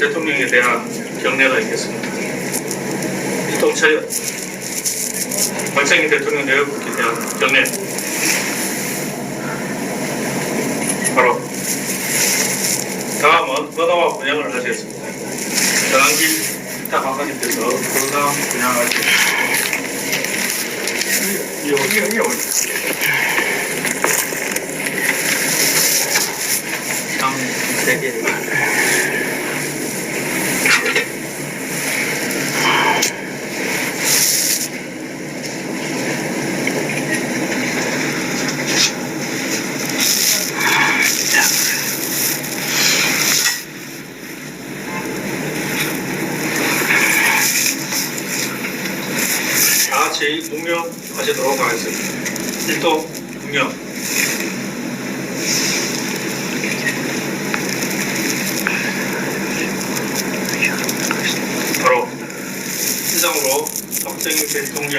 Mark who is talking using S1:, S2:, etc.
S1: 대통령에 대한 경례가 있겠습니다. 이동차연 박정희 대통령 내각국에 대한 경례 바로 다음은 건강화 분양을 하시겠습니다. 전환길 기타 관장님께서 건강 분양하시겠습니다. 여기 여기 어디? 세 개. 다 같이 묵념하시도록 하겠습니다. 일동 묵념. 바로 이상으로 박정희 대통령